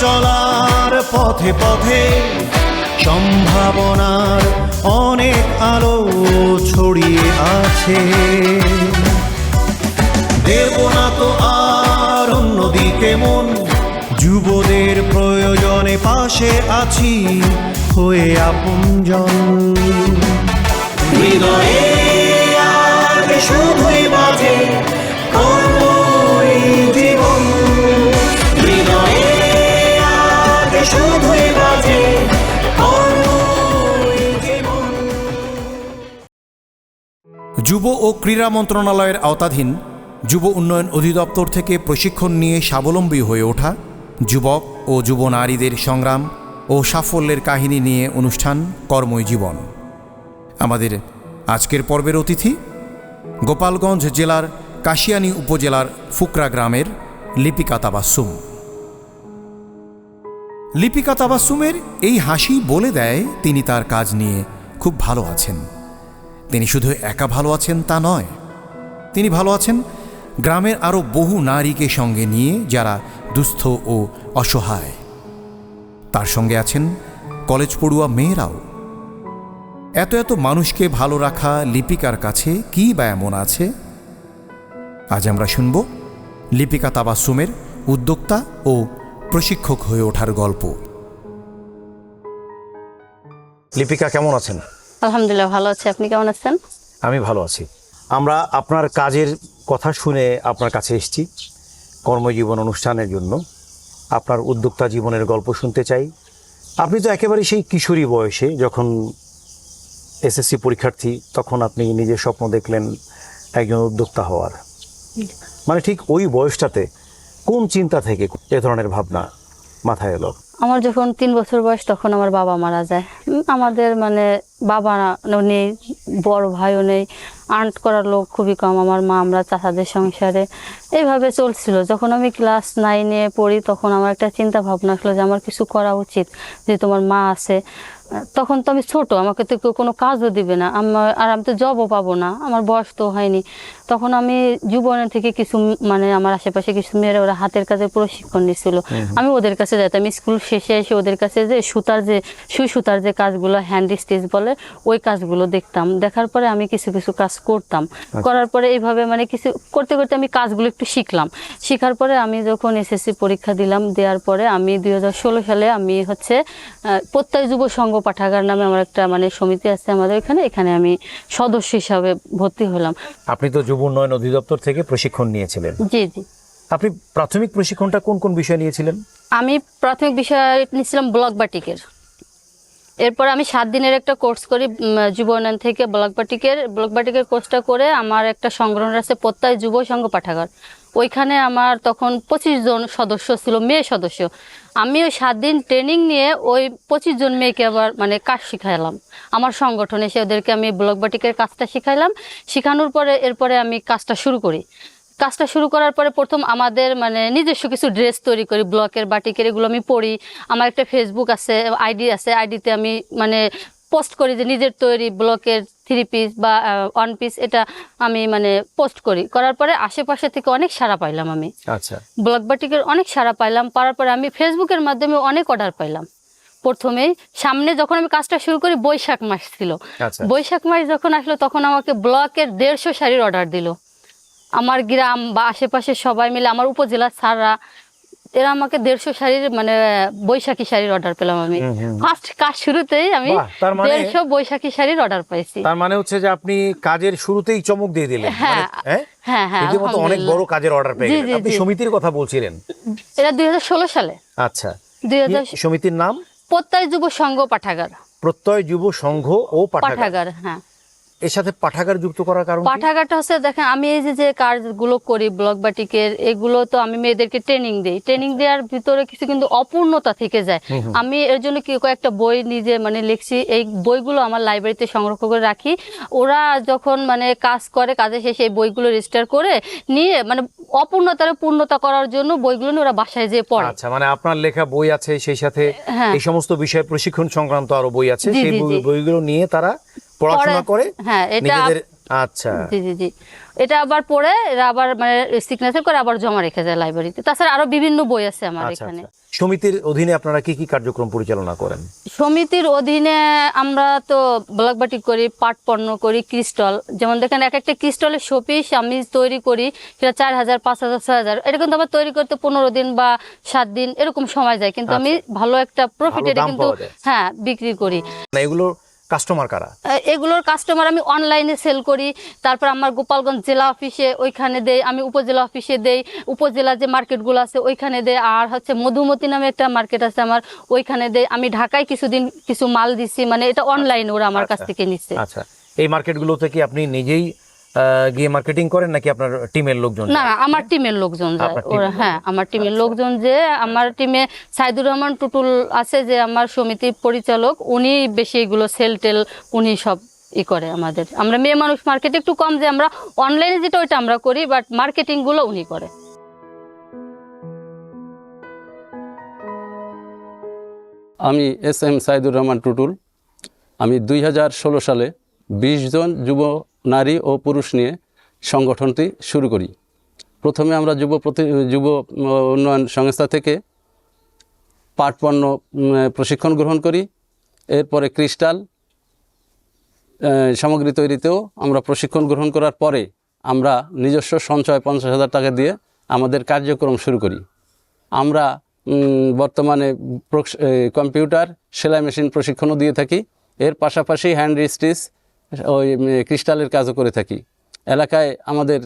চলার পথে পথে সম্ভাবনার অনেক আলো ছড়িয়ে আছে। দেব না তো আর অন্যদিকে মন, যুবদের প্রয়োজনে পাশে আছি হয়ে আপনজন হৃদয়ে শুধুই বাজে যুব ও ক্রীড়া মন্ত্রণালয়ের আওতাধীন যুব উন্নয়ন অধিদপ্তর থেকে প্রশিক্ষণ নিয়ে স্বাবলম্বী হয়ে ওঠা যুবক ও যুব নারীদের সংগ্রাম ও সাফল্যের কাহিনী নিয়ে অনুষ্ঠান কর্মই জীবন। আমাদের আজকের পর্বের অতিথি গোপালগঞ্জ জেলার কাশিয়ানী উপজেলার ফুকরা গ্রামের লিপিকা তাবাসুম লিপিকা তাবাসুমের এই হাসি বলে দেয় তিনি তার কাজ নিয়ে খুব ভালো আছেন। তিনি শুধু একা ভালো আছেন তা নয়। তিনি ভালো আছেন গ্রামের আরও বহু নারীকে সঙ্গে নিয়ে যারা দুস্থ ও অসহায়। তার সঙ্গে আছেন কলেজ পড়ুয়া মেয়েরাও। এত এত মানুষকে ভালো রাখা লিপিকার কাছে কি বা এমন আছে? আজ আমরা শুনব লিপিকা তাবাসুমের উদ্যোক্তা ও প্রশিক্ষক হয়ে ওঠার গল্প। লিপিকা, কেমন আছেন? আলহামদুলিল্লাহ, ভালো আছি। আপনি কেমন আছেন? আমি ভালো আছি। আমরা আপনার কাজের কথা শুনে আপনার কাছে এসেছি। কর্মজীবন অনুষ্ঠানের জন্য। আপনার উদ্যোক্তা জীবনের গল্প শুনতে চাই। আপনি তো একেবারে সেই কিশোরী বয়সে যখন এসএসসি পরীক্ষার্থী, তখন আপনি নিজের স্বপ্ন দেখলেন একজন উদ্যোক্তা হওয়ার। মানে ঠিক ওই বয়সটাতে কোন চিন্তা থেকে এ ধরনের ভাবনা মাথায় এলো? আমার যখন তিন বছর বয়স তখন আমার বাবা মারা যায়। আমাদের মানে বাবা নেই বড় ভাইও নেই আর্ট করার লোক খুবই কম। আমার মা আমরা চাচাদের সংসারে এইভাবে চলছিল। যখন আমি ক্লাস নাইনে পড়ি তখন আমার একটা চিন্তা ভাবনা আসলো যে আমার কিছু করা উচিত যে তোমার মা আছে। তখন তো আমি ছোট আমাকে তো কেউ কোনো কাজও দিবে না। আমার আর আমি তো জবও পাবো না আমার বয়স তো হয়নি। তখন আমি যুবনের থেকে কিছু মানে আমার আশেপাশে কিছু মেয়েরা ওরা হাতের কাজে প্রশিক্ষণ নিচ্ছিল। আমি ওদের কাছে যেতাম স্কুল শেষে এসে ওদের কাছে যে সুতার যে সুই সুতার যে কাজগুলো হ্যান্ড স্টিচ বলে ওই কাজগুলো দেখতাম। দেখার পরে আমি কিছু কিছু কাজ করতাম। করার পরে এইভাবে মানে কিছু করতে করতে আমি কাজগুলো একটু শিখলাম। শেখার পরে আমি যখন এসএসসি পরীক্ষা দিলাম দেওয়ার পরে আমি দুই হাজার ষোলো সালে আমি হচ্ছে প্রত্যয় যুব সংঘ পাঠাগার নামে আমার একটা মানে সমিতি আছে আমাদের এখানে এখানে আমি সদস্য হিসাবে ভর্তি হলাম। আপনি তো যুব উন্নয়ন অধিদপ্তর থেকে প্রশিক্ষণ নিয়েছিলেন। জি জি। আপনি প্রাথমিক প্রশিক্ষণটা কোন কোন বিষয় নিয়েছিলেন? আমি প্রাথমিক বিষয় নিয়েছিলাম ব্লক বাটিকের। এরপর আমি সাত দিনের একটা কোর্স করি উম, যুব উন্নয়ন থেকে ব্লক বাটিকের। ব্লক বাটিকের কোর্সটা করে আমার একটা সংগ্রহণ আছে প্রত্যয় যুব সংঘ পাঠাগার। ওইখানে আমার তখন পঁচিশ জন সদস্য ছিল মেয়ে সদস্য। আমি ওই সাত দিন ট্রেনিং নিয়ে ওই পঁচিশ জন মেয়েকে আবার মানে কাজ শিখাইলাম। আমার সংগঠনে এসে ওদেরকে আমি ব্লক বাটিকের কাজটা শিখাইলাম। শিখানোর পরে এরপরে আমি কাজটা শুরু করি। কাজটা শুরু করার পরে প্রথম আমাদের মানে নিজস্ব কিছু ড্রেস তৈরি করি ব্লকের বাটিকের এগুলো আমি পড়ি। আমার একটা ফেসবুক আছে আইডি আছে আইডিতে আমি মানে পোস্ট করি যে নিজের তৈরি ব্লকের থ্রি পিস বা ওয়ান পিস এটা আমি মানে পোস্ট করি। করার পরে আশেপাশে থেকে অনেক সাড়া পাইলাম আমি। আচ্ছা। ব্লক বাটিকের অনেক সাড়া পাইলাম পাওয়ার পরে আমি ফেসবুকের মাধ্যমে অনেক অর্ডার পাইলাম। প্রথমেই সামনে যখন আমি কাজটা শুরু করি বৈশাখ মাস ছিল। আচ্ছা। বৈশাখ মাস যখন আসলো তখন আমাকে ব্লকের দেড়শো শাড়ির অর্ডার দিল। আমার গ্রাম বা আশেপাশে সবাই মিলে আমার উপজেলার স্যাররা এরা আমাকে দেড়শো শাড়ির মানে বৈশাখী শাড়ির অর্ডার পেলাম আমি। ফার্স্ট কাজ শুরুতেই আমি মানে- দেড়শো বৈশাখী শাড়ির অর্ডার পাইছি। তার মানে হচ্ছে যে আপনি কাজের শুরুতেই চমক দিয়ে দিলেন। হ্যাঁ, মানে, হ্যাঁ? হ্যাঁ হ্যাঁ অনেক বড় কাজের অর্ডার পেয়ে গেলেন। আপনি সমিতির কথা বলছিলেন। এটা দুই হাজার ষোলো সালে। আচ্ছা। দুই হাজার সমিতির নাম? প্রত্যয় যুব সংঘ পাঠাগার। প্রত্যয় যুব সংঘ ও পাঠাগার হ্যাঁ। এর সাথে পাঠাগার যুক্ত করার কারণ পাঠাগারটা হচ্ছে দেখেন আমি এই যে যে কাজগুলো করি ব্লক বাটিকের এগুলো তো আমি মেয়েদেরকে ট্রেনিং দিই। ট্রেনিং দেওয়ার ভিতরে কিছু কিন্তু অপূর্ণতা থেকে যায়। আমি এর জন্য কি কয়েকটা বই নিজে মানে লিখছি। এই বইগুলো আমার লাইব্রেরিতে সংরক্ষণ করে রাখি। ওরা যখন মানে কাজ করে কাজে শেষে এই বইগুলো রেজিস্টার করে নিয়ে মানে অপূর্ণতার পূর্ণতা করার জন্য বইগুলো নিয়ে ওরা বাসায় যেয়ে পড়ে। আচ্ছা মানে আপনার লেখা বই আছে সেই সাথে হ্যাঁ। এই সমস্ত বিষয় প্রশিক্ষণ সংক্রান্ত আরও বই আছে। সেই। বইগুলো নিয়ে তারা পড়াশোনা করে হ্যাঁ এটা আচ্ছা। জি জি জি। এটা আবার পড়ে এরা আবার মানে সিগনেচার করে আবার জমা রেখে যায় লাইব্রেরিতে তাছাড়া আরও বিভিন্ন বই আছে আমার আচ্ছা এখানে। আচ্ছা। সমিতির অধীনে আপনারা কি কি কার্যক্রম পরিচালনা করেন? সমিতির অধীনে আমরা তো ব্লক বাটি করি পাট পণ্য করি ক্রিস্টল। যেমন দেখেন এক একটা ক্রিস্টলের শোপিস আমি তৈরি করি সেটা চার হাজার পাঁচ হাজার ছয় হাজার। এটা কিন্তু আমার তৈরি করতে পনেরো দিন বা সাত দিন এরকম সময় যায়। কিন্তু আমি ভালো একটা প্রফিট আচ্ছা। এটা কিন্তু হ্যাঁ বিক্রি করি। না এগুলো কাস্টমার কারা? এগুলোর কাস্টমার আমি অনলাইনে সেল করি তারপর আমার গোপালগঞ্জ জেলা অফিসে ওইখানে দেই আমি উপজেলা অফিসে দেই উপজেলা যে মার্কেটগুলো আছে ওইখানে দেই আর হচ্ছে মধুমতি নামে একটা মার্কেট আছে আমার ওইখানে দেই। আমি ঢাকায় কিছুদিন কিছু মাল দিছি মানে এটা অনলাইনে ওরা আমার কাছ আচ্ছা। থেকে নিচ্ছে আচ্ছা। এই মার্কেটগুলো থেকে আপনি নিজেই গিয়ে মার্কেটিং করেন নাকি আপনার টিমের লোকজন? না আমার টিমের লোকজন যায় ওরা হ্যাঁ আমার টিমের লোকজন যে আমার টিমে সাইদুর রহমান টুটুল আছে যে আমার সমিতির পরিচালক উনি বেশি এগুলো সেল টেল উনি সব ই করে আমাদের। আমরা মেয়ে মানুষ মার্কেট একটু কম যে আমরা অনলাইনে যেটা ওইটা আমরা করি বাট মার্কেটিংগুলো উনি করে। আমি এস এম সাইদুর রহমান টুটুল। আমি দুই হাজার ষোলো সালে বিশ জন যুব নারী ও পুরুষ নিয়ে সংগঠনটি শুরু করি। প্রথমে আমরা যুব প্রতি, যুব উন্নয়ন সংস্থা থেকে পাট পণ্য প্রশিক্ষণ গ্রহণ করি। এরপরে ক্রিস্টাল সামগ্রী তৈরিতেও আমরা প্রশিক্ষণ গ্রহণ করার পরে আমরা নিজস্ব সঞ্চয় পঞ্চাশ হাজার টাকা দিয়ে আমাদের কার্যক্রম শুরু করি। আমরা বর্তমানে কম্পিউটার, সেলাই মেশিন প্রশিক্ষণও দিয়ে থাকি। এর পাশাপাশি হ্যান্ড স্টিচ ওই ক্রিস্টালের কাজও করে থাকি। এলাকায় আমাদের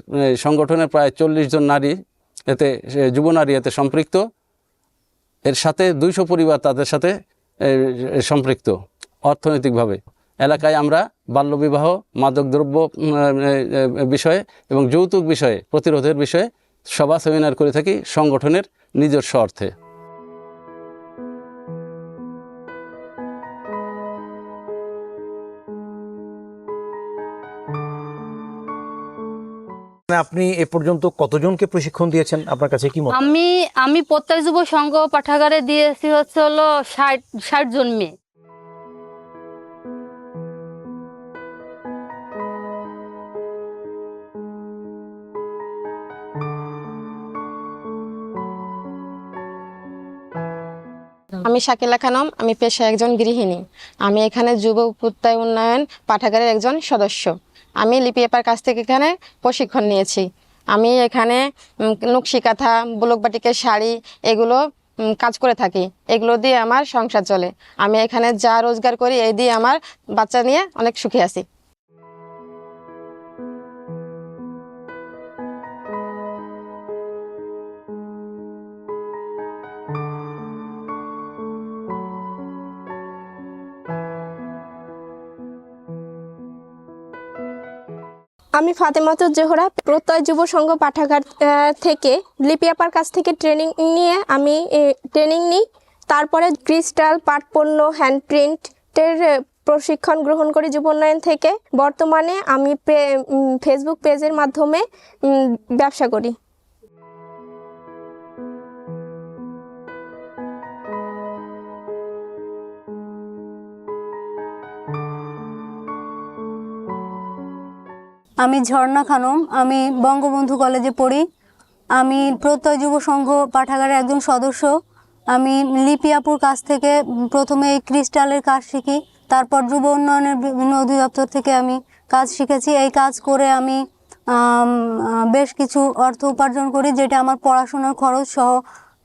সংগঠনের প্রায় চল্লিশ জন নারী এতে যুব নারী এতে সম্পৃক্ত। এর সাথে দুইশো পরিবার তাদের সাথে সম্পৃক্ত অর্থনৈতিকভাবে। এলাকায় আমরা বাল্যবিবাহ, মাদকদ্রব্য বিষয়ে এবং যৌতুক বিষয়ে, প্রতিরোধের বিষয়ে সভা, সেমিনার করে থাকি সংগঠনের নিজস্ব অর্থে। আপনি এ পর্যন্ত কতজনকে প্রশিক্ষণ দিয়েছেন? আপনার কাছে কি মত? আমি আমি প্রত্যয় যুব সংঘ পাঠাগারে দিয়েছি হচ্ছে হলো ষাট ষাট জন মেয়ে। আমি শাকিলা খানম আমি পেশায় একজন গৃহিণী। আমি এখানে যুব প্রত্যয় উন্নয়ন পাঠাগারের একজন সদস্য। আমি লিপি এপার কাছ থেকে এখানে প্রশিক্ষণ নিয়েছি। আমি এখানে উম, নকশি কাঁথা ব্লক বাটিকের শাড়ি এগুলো কাজ করে থাকি। এগুলো দিয়ে আমার সংসার চলে। আমি এখানে যা রোজগার করি এই দিয়ে আমার বাচ্চা নিয়ে অনেক সুখী আছি। আমি ফাতেমাতুর জোহরা, প্রত্যয় যুব সংঘ পাঠাগার থেকে লিপিয়াপার কাছ থেকে ট্রেনিং নিয়ে আমি ট্রেনিং নিই। তারপরে ক্রিস্টাল পাটপণ্য হ্যান্ড প্রিন্টের প্রশিক্ষণ গ্রহণ করি যুব উন্নয়ন থেকে। বর্তমানে আমি ফেসবুক পেজের মাধ্যমে ব্যবসা করি। আমি ঝর্ণা খানম, আমি বঙ্গবন্ধু কলেজে পড়ি, আমি প্রত্যয় যুব সংঘ পাঠাগারের একজন সদস্য, আমি লিপি আপুর কাছ থেকে প্রথমে এই ক্রিস্টালের কাজ শিখি, তারপর যুব উন্নয়নের বিভিন্ন অধিদপ্তর থেকে আমি কাজ শিখেছি। এই কাজ করে আমি বেশ কিছু অর্থ উপার্জন করি, যেটা আমার পড়াশোনার খরচ সহ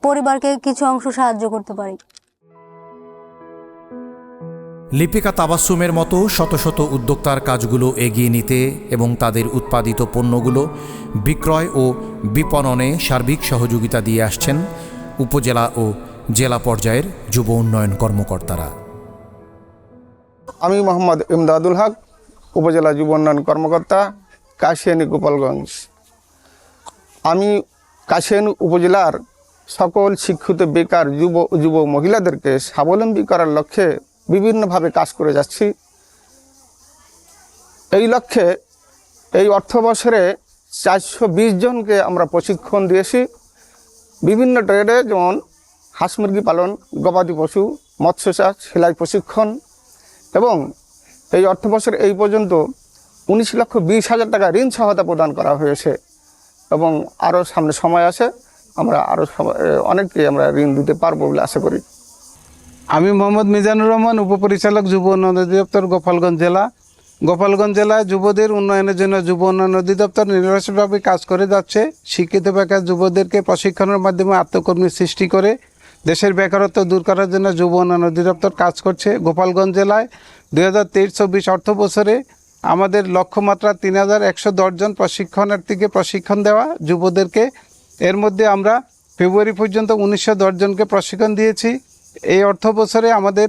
পরিবারকে কিছু অংশ সাহায্য করতে পারি। লিপিকা তাবাসুমের মতো শত শত উদ্যোক্তার কাজগুলো এগিয়ে নিতে এবং তাদের উৎপাদিত পণ্যগুলো বিক্রয় ও বিপণনে সার্বিক সহযোগিতা দিয়ে আসছেন উপজেলা ও জেলা পর্যায়ের যুব উন্নয়ন কর্মকর্তারা। আমি মোহাম্মদ ইমদাদুল হক, উপজেলা যুব উন্নয়ন কর্মকর্তা, কাশিয়ানী গোপালগঞ্জ। আমি কাশিয়ানী উপজেলার সকল শিক্ষিত, বেকার, যুব যুব মহিলাদেরকে স্বাবলম্বী করার লক্ষ্যে বিভিন্নভাবে কাজ করে যাচ্ছি। এই লক্ষ্যে এই অর্থ বছরে চারশো জনকে আমরা প্রশিক্ষণ দিয়েছি। বিভিন্ন ট্রেডে যেমন হাঁস মুরগি পালন, গবাদি পশু, মৎস্য চাষ, সেলাই প্রশিক্ষণ এবং এই অর্থবর্ষের এই পর্যন্ত উনিশ লক্ষ বিশ হাজার টাকা ঋণ সহায়তা প্রদান করা হয়েছে এবং আরও সামনে সময় আছে, আমরা আরও অনেককে আমরা ঋণ দিতে পারব বলে আশা করি। আমি মোহাম্মদ মিজানুর রহমান, উপপরিচালক যুব উন্নয়ন অধিদপ্তর, গোপালগঞ্জ জেলা। গোপালগঞ্জ জেলায় যুবদের উন্নয়নের জন্য যুব উন্নয়ন অধিদপ্তর নিরলসভাবে কাজ করে যাচ্ছে। শিক্ষিত বেকার যুবদেরকে প্রশিক্ষণের মাধ্যমে আত্মকর্মী সৃষ্টি করে। দেশের বেকারত্ব দূর করার জন্য যুব উন্নয়ন অধিদপ্তর কাজ করছে। গোপালগঞ্জ জেলায় দুই হাজার তেইশ চব্বিশ অর্থ বছরে আমাদের লক্ষ্যমাত্রা তিন হাজার একশো দশজন প্রশিক্ষণার্থীকে প্রশিক্ষণ দেওয়া যুবদেরকে। এর মধ্যে আমরা ফেব্রুয়ারি পর্যন্ত উনিশশো দশজনকে প্রশিক্ষণ দিয়েছি। এই অর্থ বছরে আমাদের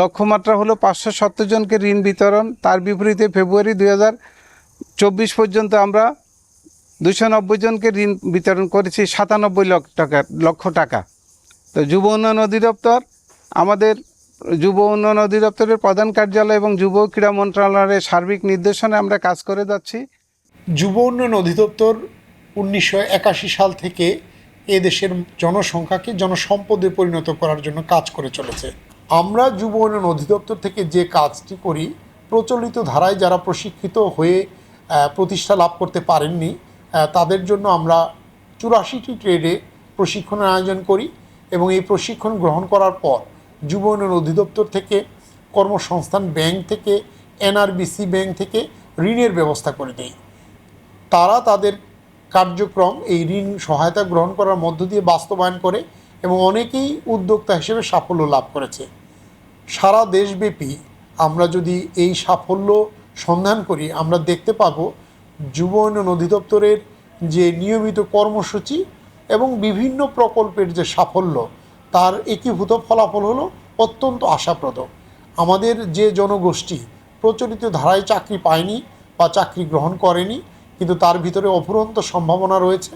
লক্ষ্যমাত্রা হলো পাঁচশো সত্তর জনকে ঋণ বিতরণ। তার বিপরীতে ফেব্রুয়ারি দুই চব্বিশ পর্যন্ত আমরা দুশো নব্বই জনকে ঋণ বিতরণ করেছি সাতানব্বই লক্ষ টাকা লক্ষ টাকা। তো যুব উন্নয়ন অধিদপ্তর আমাদের যুব উন্নয়ন অধিদপ্তরের প্রধান কার্যালয় এবং যুব ক্রীড়া মন্ত্রণালয়ের সার্বিক নির্দেশনে আমরা কাজ করে যাচ্ছি। যুব উন্নয়ন অধিদপ্তর উনিশশো একাশি সাল থেকে এ দেশের জনসংখ্যাকে জনসম্পদে পরিণত করার জন্য কাজ করে চলেছে। আমরা যুব উন্নয়ন অধিদপ্তর থেকে যে কাজটি করি, প্রচলিত ধারায় যারা প্রশিক্ষিত হয়ে প্রতিষ্ঠা লাভ করতে পারেননি তাদের জন্য আমরা চুরাশিটি ট্রেডে প্রশিক্ষণের আয়োজন করি এবং এই প্রশিক্ষণ গ্রহণ করার পর যুব উন্নয়ন অধিদপ্তর থেকে, কর্মসংস্থান ব্যাংক থেকে, এনআরবিসি ব্যাংক থেকে ঋণের ব্যবস্থা করে দেয় তারা তাদের কার্যক্রম, এই ঋণ সহায়তা গ্রহণ করার মধ্য দিয়ে বাস্তবায়ন করে এবং অনেকেই উদ্যোক্তা হিসেবে সাফল্য লাভ করেছে। সারা দেশব্যাপী আমরা যদি এই সাফল্য সন্ধান করি, আমরা দেখতে পাবো যুব উন্নয়ন অধিদপ্তরের যে নিয়মিত কর্মসূচি এবং বিভিন্ন প্রকল্পের যে সাফল্য, তার একীভূত ফলাফল হলো অত্যন্ত আশাপ্রদ। আমাদের যে জনগোষ্ঠী প্রচলিত ধারায় চাকরি পায়নি বা চাকরি গ্রহণ করেনি কিন্তু তার ভিতরে অফুরন্ত সম্ভাবনা রয়েছে।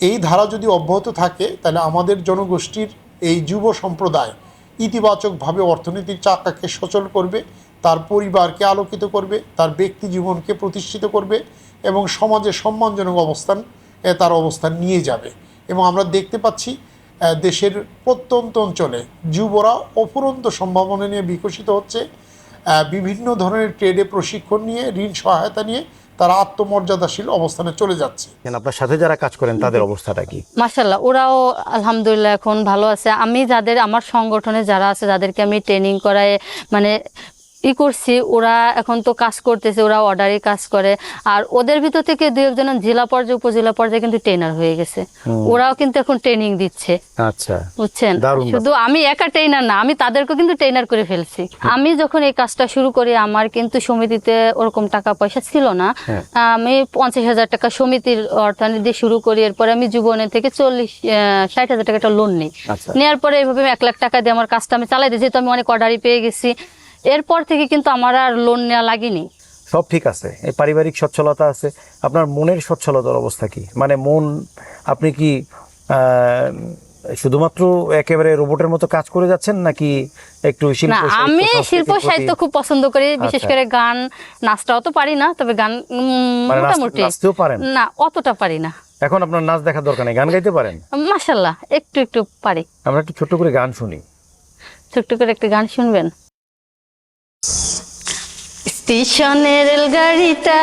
এই ধারা যদি অব্যাহত থাকে, তাহলে আমাদের জনগোষ্ঠীর এই যুব সম্প্রদায় ইতিবাচকভাবে অর্থনীতির চাকাকে সচল করবে, তার পরিবারকে আলোকিত করবে, তার ব্যক্তি জীবনকে প্রতিষ্ঠিত করবে এবং সমাজে সম্মানজনক অবস্থান তার অবস্থান নিয়ে যাবে। এবং আমরা দেখতে পাচ্ছি দেশের প্রত্যন্ত অঞ্চলে যুবরা অফুরন্ত সম্ভাবনা নিয়ে বিকশিত হচ্ছে। বিভিন্ন ধরনের ট্রেডে প্রশিক্ষণ নিয়ে, ঋণ সহায়তা নিয়ে তারা আত্মমর্যাদাশীল অবস্থানে চলে যাচ্ছে। আপনার সাথে যারা কাজ করেন তাদের অবস্থাটা কি? মাসাল্লাহ ওরাও আলহামদুলিল্লাহ এখন ভালো আছে। আমি যাদের আমার সংগঠনে যারা আছে যাদেরকে আমি ট্রেনিং করাই মানে ই করছি ওরা এখন তো কাজ করতেছে ওরা অর্ডারে কাজ করে। আর ওদের ভিতর থেকে দু একজন জেলা পর্যায়ে উপজেলা পর্যায়ে কিন্তু ট্রেনার হয়ে গেছে। ওরাও কিন্তু এখন ট্রেনিং দিচ্ছে। আচ্ছা। বুঝছেন? শুধু আমি একা ট্রেনার না আমি তাদেরকে কিন্তু ট্রেনার করে ফেলছি। আমি যখন এই কাজটা শুরু করি আমার কিন্তু সমিতিতে ওরকম টাকা পয়সা ছিল না। হ্যাঁ। আমি পঞ্চাশ হাজার টাকা সমিতির অর্থায়ন দিয়ে শুরু করি এরপরে আমি যুবনের থেকে চল্লিশ ষাট হাজার টাকা একটা লোন নিই। আচ্ছা। নেওয়ার পরে এইভাবে আমি এক লাখ টাকা দিয়ে আমার কাজটা আমি চালাই দিয়েছি তো আমি অনেক অর্ডারই পেয়ে গেছি। এরপর থেকে কিন্তু আমার আর লোন নেওয়া লাগেনি। সব ঠিক আছে। এই পারিবারিক সচ্ছলতা আছে। আপনার মনের সচ্ছলতার অবস্থা কি? মানে মন আপনি কি শুধুমাত্র একেবারে রোবটের মতো কাজ করে যাচ্ছেন নাকি একটু না শিল্প আমি শিল্প সাহিত্য খুব পছন্দ করি। বিশেষ আচ্ছা। করে গান নাচটাও তো পারি না তবে গান মানে মোটামুটি। নাচতেও পারেন? না অতটা পারি না। এখন আপনার নাচ দেখার দরকার নেই। গান গাইতে পারেন? মাশাল্লাহ একটু একটু পারি। আমরা একটু ছোট্ট করে গান শুনি। ছোট্ট করে একটা গান শুনবেন? স্টেশনের রেলগাড়িটা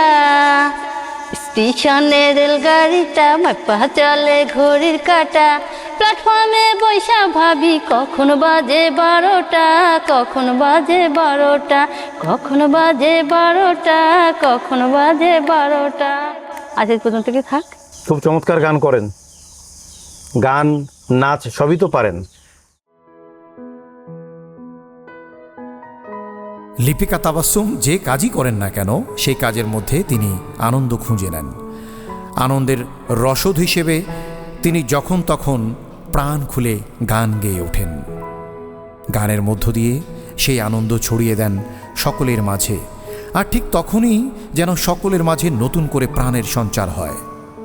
স্টেশনের রেলগাড়িটা মাপা চলে ঘড়ির কাটা। প্ল্যাটফর্মে বৈশা ভাবি, কখন বাজে বারোটা, কখন বাজে বারোটা, কখন বাজে বারোটা, কখন বাজে বারোটা। আজ পর্যন্ত থাক? খুব চমৎকার গান করেন। গান, নাচ, সবই তো পারেন। লিপিকা তাবাসুম যে কাজই করেন না কেন, সেই কাজের মধ্যে তিনি আনন্দ খুঁজে নেন। আনন্দের রসদ হিসেবে তিনি যখন তখন প্রাণ খুলে গান গেয়ে ওঠেন। গানের মধ্য দিয়ে সেই আনন্দ ছড়িয়ে দেন সকলের মাঝে, আর ঠিক তখনই যেন সকলের মাঝে নতুন করে প্রাণের সঞ্চার হয়।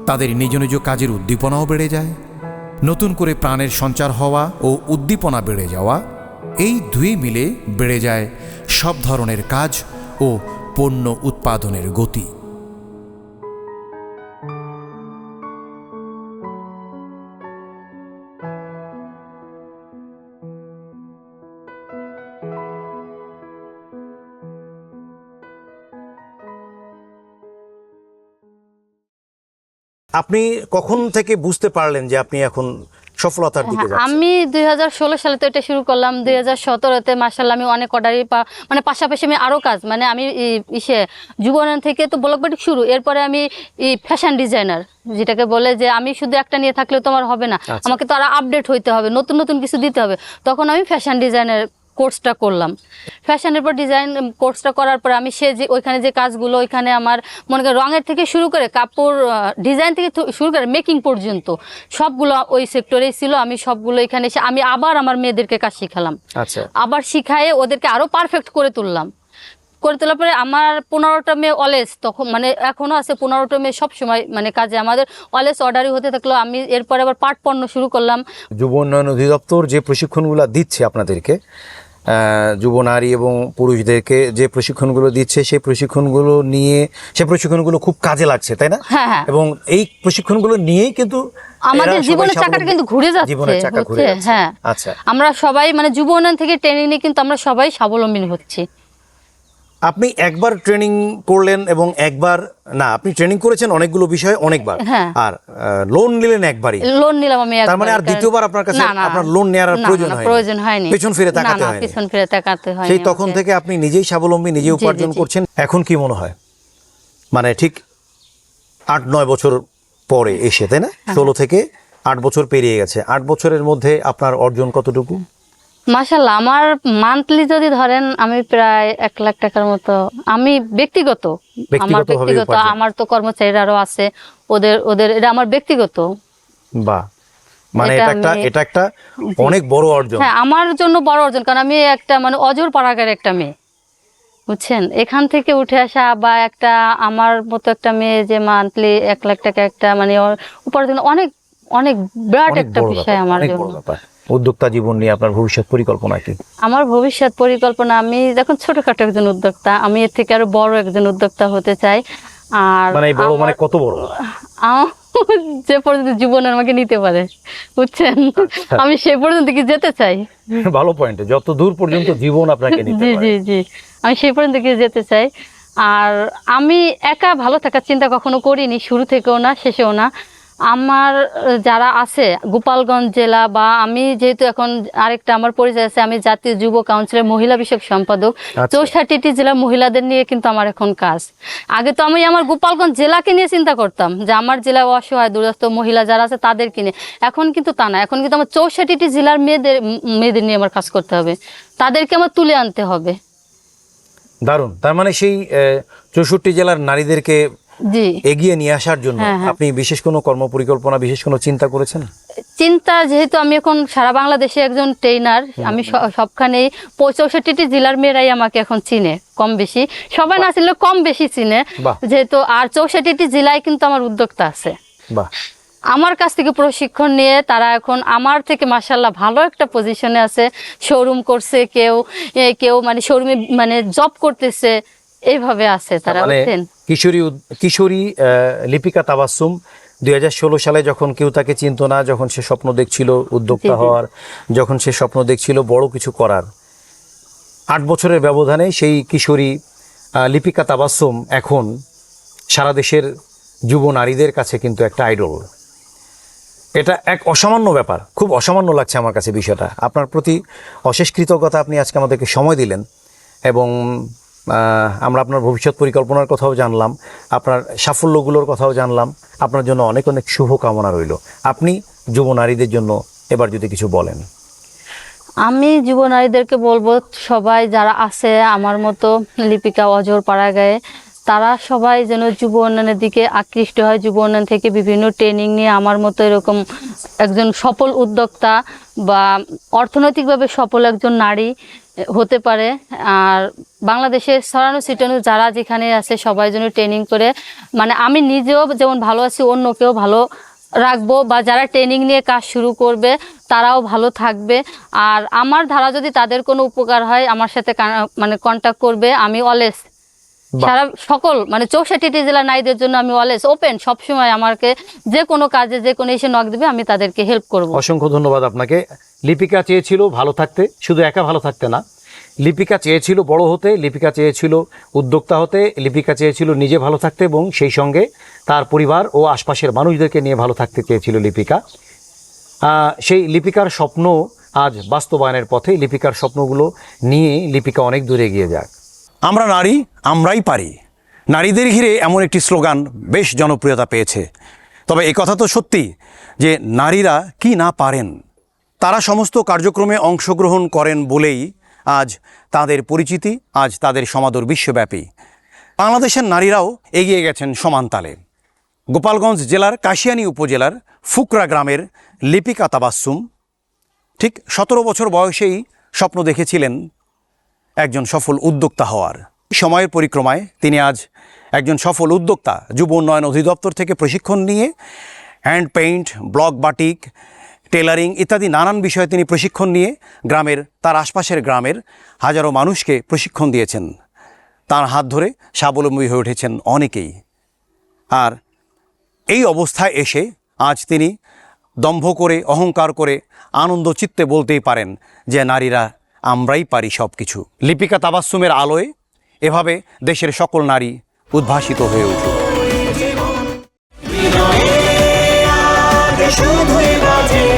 তাদের নিজ নিজ কাজের উদ্দীপনাও বেড়ে যায়। নতুন করে প্রাণের সঞ্চার হওয়া ও উদ্দীপনা বেড়ে যাওয়া এই দুই মিলে বেড়ে যায় সব ধরনের কাজ ও পণ্য উৎপাদনের গতি। আপনি কখন থেকে বুঝতে পারলেন যে আপনি এখন সফলতার দিকে হ্যাঁ, আমি দুই হাজার ষোল সালে তো এটা শুরু করলাম দুই হাজার সতেরোতে মার্শাল্লাহ আমি অনেক অর্ডারই পা মানে পাশাপাশি আমি আরও কাজ মানে আমি ইসে যুবনয়ন থেকে তো ব্লক বাটিক শুরু এরপরে আমি ফ্যাশন ডিজাইনার যেটাকে বলে যে আমি শুধু একটা নিয়ে থাকলে তোমার হবে না আচ্ছা। আমাকে তো আরও আপডেট হইতে হবে নতুন নতুন কিছু দিতে হবে তখন আমি ফ্যাশন ডিজাইনের কোর্সটা করলাম। ফ্যাশনের পর ডিজাইন কোর্সটা করার পর আমি সে যে ওইখানে যে কাজগুলো ওইখানে আমার মনে করেন রঙের থেকে শুরু করে কাপড় ডিজাইন থেকে শুরু করে মেকিং পর্যন্ত সবগুলো ওই সেক্টরেই ছিল। আমি সবগুলো এখানে এসে আমি আবার আমার মেয়েদেরকে কাজ শিখালাম। আচ্ছা। আবার শিখায়ে ওদেরকে আরও পারফেক্ট করে তুললাম। করে তোলার পরে আমার পনেরোটা মেয়ে অলেস তখন মানে এখনও আছে পনেরোটা মেয়ে সবসময় মানে কাজে আমাদের অলেস অর্ডারই হতে থাকল। আমি এরপরে আবার পাট পণ্য শুরু করলাম। যুব উন্নয়ন অধিদপ্তর যে প্রশিক্ষণগুলো দিচ্ছে আপনাদেরকে যুব নারী এবং পুরুষদেরকে যে প্রশিক্ষণগুলো দিচ্ছে সেই প্রশিক্ষণগুলো নিয়ে সেই প্রশিক্ষণগুলো খুব কাজে লাগছে তাই না? হ্যাঁ হ্যাঁ। এবং এই প্রশিক্ষণগুলো নিয়েই কিন্তু আমাদের জীবনের চাকাটা কিন্তু ঘুরে যাচ্ছে ঘুরে হ্যাঁ। আচ্ছা। আমরা সবাই মানে যুব উন্নয়ন থেকে ট্রেনিং নিয়ে কিন্তু আমরা সবাই স্বাবলম্বী হচ্ছি। আপনি একবার ট্রেনিং করলেন এবং একবার না আপনি ট্রেনিং করেছেন অনেকগুলো বিষয়ে অনেকবার। হ্যাঁ। আর লোন নিলেন একবারই। লোন নিলাম আমি তার মানে আর দ্বিতীয়বার আপনার কাছে না, না, আপনার লোন নেওয়ার আর না, প্রয়োজন না, হয়নি। প্রয়োজন হয়নি। পেছন ফিরে না, তাকাতে না, হয়নি। পিছন ফিরে তাকাতে হয়নি সেই তখন আমাকে। থেকে আপনি নিজেই স্বাবলম্বী নিজে জি, উপার্জন জি। করছেন। এখন কি মনে হয়? মানে ঠিক আট নয় বছর পরে এসে তাই না? হ্যাঁ। ষোলো থেকে আট বছর পেরিয়ে গেছে। আট বছরের মধ্যে আপনার অর্জন কতটুকু? মাশাল্লাহ আমার মান্থলি যদি ধরেন আমি প্রায় এক লাখ টাকার মতো আমি ব্যক্তিগত আমার ব্যক্তিগত আমার তো কর্মচারীরা আরও আছে ওদের ওদের এটা আমার ব্যক্তিগত। বা মানে এটা একটা এটা একটা অনেক বড় অর্জন। হ্যাঁ আমার জন্য বড় অর্জন কারণ আমি একটা মানে অজর পাড়াগার একটা মেয়ে বুঝছেন? এখান থেকে উঠে আসা বা একটা আমার মতো একটা মেয়ে যে মান্থলি এক লাখ টাকা একটা মানে উপার্জন অনেক অনেক বিরাট একটা বিষয় আমার জন্য। উদ্যোক্তা জীবন নিয়ে আপনার ভবিষ্যৎ পরিকল্পনা কি? আমার ভবিষ্যৎ পরিকল্পনা আমি যখন ছোটখাটো একজন উদ্যোক্তা আমি এর থেকে আরও বড় একজন উদ্যোক্তা হতে চাই। আর মানে বড় মানে কত বড়? যে পর্যন্ত জীবনে আমাকে নিতে পারে বুঝছেন? আচ্ছা। আমি সেই পর্যন্ত কি যেতে চাই? ভালো পয়েন্ট যত দূর পর্যন্ত জীবন আপনাকে নিতে জি জি জি। আমি সেই পর্যন্ত কি যেতে চাই। আর আমি একা ভালো থাকার চিন্তা কখনো করিনি শুরু থেকেও না শেষেও না। আমার যারা আছে গোপালগঞ্জ জেলা বা আমি যেহেতু এখন আরেকটা আমার পরিচয় আছে আমি জাতীয় যুব কাউন্সিলের মহিলা বিষয়ক সম্পাদক। আচ্ছা। চৌষট্টিটি জেলা মহিলাদের নিয়ে কিন্তু আমার এখন কাজ। আগে তো আমি আমার গোপালগঞ্জ জেলাকে নিয়ে চিন্তা করতাম যে আমার জেলায় অসহায় দুরস্ত মহিলা যারা আছে তাদেরকে নিয়ে। এখন কিন্তু তা না। এখন কিন্তু আমার চৌষট্টিটি জেলার মেয়েদের মেয়েদের নিয়ে আমার কাজ করতে হবে। তাদেরকে আমার তুলে আনতে হবে। দারুণ। তার মানে সেই চৌষট্টি জেলার নারীদেরকে এগিয়ে নিয়ে আসার জন্য হ্যাঁ, হ্যাঁ। আপনি বিশেষ কোনো কর্মপরিকল্পনা বিশেষ কোনো চিন্তা করেছেন? চিন্তা যেহেতু আমি এখন সারা বাংলাদেশে একজন ট্রেনার আমি স- সবখানেই চৌষট্টিটি জেলার মেয়েরাই আমাকে এখন চিনে কম বেশি। সবাই না চিনলে কম বেশি চিনে যেহেতু আর চৌষট্টিটি জেলায় কিন্তু আমার উদ্যোক্তা আছে। আমার কাছ থেকে প্রশিক্ষণ নিয়ে তারা এখন আমার থেকে মাসাল্লাহ ভালো একটা পজিশনে আছে শোরুম করছে কেউ কেউ মানে শোরুমে মানে জব করতেছে এইভাবে আছে তারা মানে বুঝছেন? কিশোরী কিশোরী লিপিকা তাবাসুম দুই সালে যখন কেউ তাকে চিনত না যখন সে স্বপ্ন দেখছিল উদ্যোক্তা। হওয়ার যখন সে স্বপ্ন দেখছিল বড় কিছু করার। আট বছরের ব্যবধানে সেই কিশোরী লিপিকা তাবাসুম এখন সারা দেশের যুব নারীদের কাছে কিন্তু একটা আইডল। এটা এক অসামান্য ব্যাপার খুব অসামান্য লাগছে আমার কাছে বিষয়টা। আপনার প্রতি অশেষ কৃতজ্ঞতা আপনি আজকে আমাদেরকে সময় দিলেন এবং আমরা আপনার ভবিষ্যৎ পরিকল্পনার কথাও জানলাম, আপনার সাফল্যগুলোর কথাও জানলাম, আপনার জন্য অনেক অনেক শুভকামনা রইল। আপনি যুব নারীদের জন্য এবার যদি কিছু বলেন। আমি যুব নারীদেরকে বলব, সবাই যারা আছে আমার মতো লিপিকা অজর পাড়া গায়ে তারা সবাই যেন যুব উন্নয়নের দিকে আকৃষ্ট হয়। যুব উন্নয়ন থেকে বিভিন্ন ট্রেনিং নিয়ে আমার মতো এরকম একজন সফল উদ্যোক্তা বা অর্থনৈতিকভাবে সফল একজন নারী হতে পারে। আর বাংলাদেশের ছড়ানো ছিটানো যারা যেখানে আছে সবাই যেন ট্রেনিং করে মানে আমি নিজেও যেমন ভালো আছি অন্যকেও ভালো রাখব বা যারা ট্রেনিং নিয়ে কাজ শুরু করবে তারাও ভালো থাকবে। আর আমার ধারা যদি তাদের কোনো উপকার হয় আমার সাথে মানে কন্ট্যাক্ট করবে আমি অলেস। সারা সকল মানে চৌষট্টিটি জেলা নারীদের জন্য আমি অলেস ওপেন সবসময় আমাকে যে কোনো কাজে যে কোনো এসে নক দেবে আমি তাদেরকে হেল্প করব। অসংখ্য ধন্যবাদ আপনাকে। লিপিকা চেয়েছিল ভালো থাকতে, শুধু একা ভালো থাকতে না। লিপিকা চেয়েছিল বড় হতে, লিপিকা চেয়েছিল উদ্যোক্তা হতে, লিপিকা চেয়েছিল নিজে ভালো থাকতে এবং সেই সঙ্গে তার পরিবার ও আশপাশের মানুষদেরকে নিয়ে ভালো থাকতে চেয়েছিল লিপিকা। সেই লিপিকার স্বপ্ন আজ বাস্তবায়নের পথে লিপিকার স্বপ্নগুলো নিয়ে লিপিকা অনেক দূরে এগিয়ে যাক। আমরা নারী, আমরাই পারি। নারীদের ঘিরে এমন একটি স্লোগান বেশ জনপ্রিয়তা পেয়েছে। তবে এই কথা তো সত্যি যে নারীরা কি না পারেন তারা সমস্ত কার্যক্রমে অংশগ্রহণ করেন বলেই আজ তাদের পরিচিতি, আজ তাদের সমাদর বিশ্বব্যাপী। বাংলাদেশের নারীরাও এগিয়ে গেছেন সমান তালে। গোপালগঞ্জ জেলার কাশিয়ানী উপজেলার ফুকরা গ্রামের লিপিকা তাবাসুম ঠিক সতেরো বছর বয়সেই স্বপ্ন দেখেছিলেন একজন সফল উদ্যোক্তা হওয়ার। সময়ের পরিক্রমায় তিনি আজ একজন সফল উদ্যোক্তা, যুব উন্নয়ন অধিদপ্তর থেকে প্রশিক্ষণ নিয়ে hand paint, block batik tailoring ইত্যাদি নানান বিষয়ে তিনি প্রশিক্ষণ নিয়ে গ্রামের, তার আশপাশের গ্রামের হাজারো মানুষকে প্রশিক্ষণ দিয়েছেন। তার হাত ধরে স্বাবলম্বী হয়ে উঠেছেন অনেকেই। আর এই অবস্থায় এসে আজ তিনি দম্ভ করে, অহংকার করে, আনন্দ চিত্তে বলতেই পারেন যে নারীরা আমরাই পারি সব কিছু লিপিকা তাবাসুমের আলোয় এভাবে দেশের সকল নারী উদ্ভাসিত হয়ে উঠল শুধুই বাজে।